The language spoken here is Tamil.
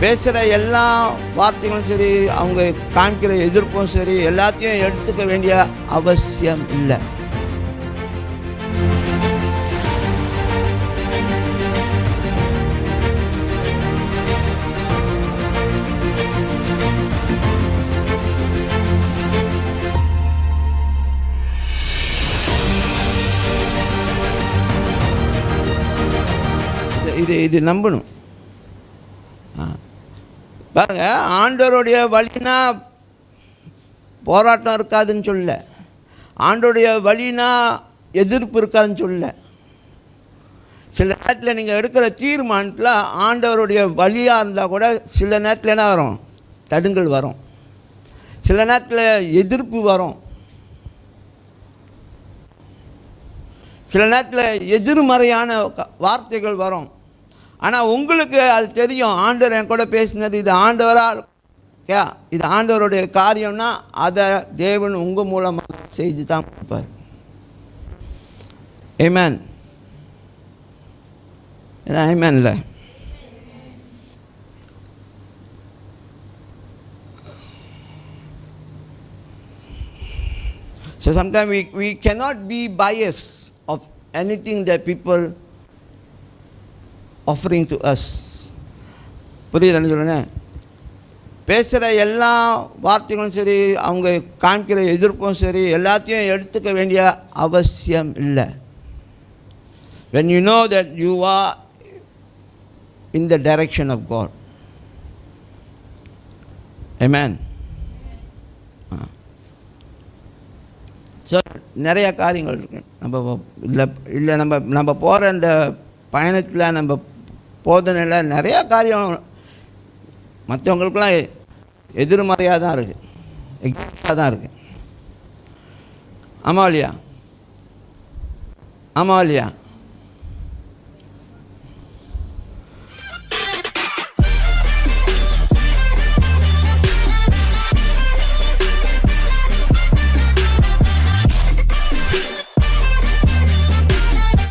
பேசுகிற எல்லா வார்த்தைகளும் சரி அவங்க காமிக்கிற எதிர்ப்பும் சரி எல்லாத்தையும் எடுத்துக்க வேண்டிய அவசியம் இல்லை இது- இது இது நம்பணும் ஆ. பாருங்க ஆண்டவருடைய வழினா போராட்டம் இருக்காதுன்னு சொல்ல. ஆண்டவருடைய வழினா எதிர்ப்பு இருக்காதுன்னு சொல்ல. சில நேரத்தில் நீங்கள் எடுக்கிற தீர்மானத்தில் ஆண்டவருடைய வழியாக இருந்தால் கூட சில நேரத்தில் என்ன வரும்? தடுங்கல் வரும். சில நேரத்தில் எதிர்ப்பு வரும். சில நேரத்தில் எதிர்மறையான வார்த்தைகள் வரும். ஆனால் உங்களுக்கு அது தெரியும். ஆண்டவர் என் கூட பேசினது இது ஆண்டவரால். யா இது ஆண்டவருடைய காரியம்னா அதை தேவன் உங்கள் மூலமாக செய்து தான் கொடுப்பார் ஏமேன் இதான் ஏமேன்ல So sometimes we, we cannot be biased of anything that people offering to us புரியுதுன்னு சொல்லுனேன் பேசுகிற எல்லா வார்த்தைகளும் சரி அவங்க காமிக்கிற எதிர்ப்பும் சரி எல்லாத்தையும் எடுத்துக்க வேண்டிய அவசியம் இல்லை. When you know that you in the the of of God. Man so நிறைய காரியங்கள் இருக்கு. நம்ம இல்லை இல்லை நம்ம நம்ம போகிற இந்த பயணத்தில் நம்ம போதனையில் நிறையா காரியம் மற்றவங்களுக்குலாம் எதிர்மறையாக தான் இருக்குது எக்ஸாக்டாக தான் இருக்குது ஆமாம் இல்லையா? ஆமாம் இல்லையா?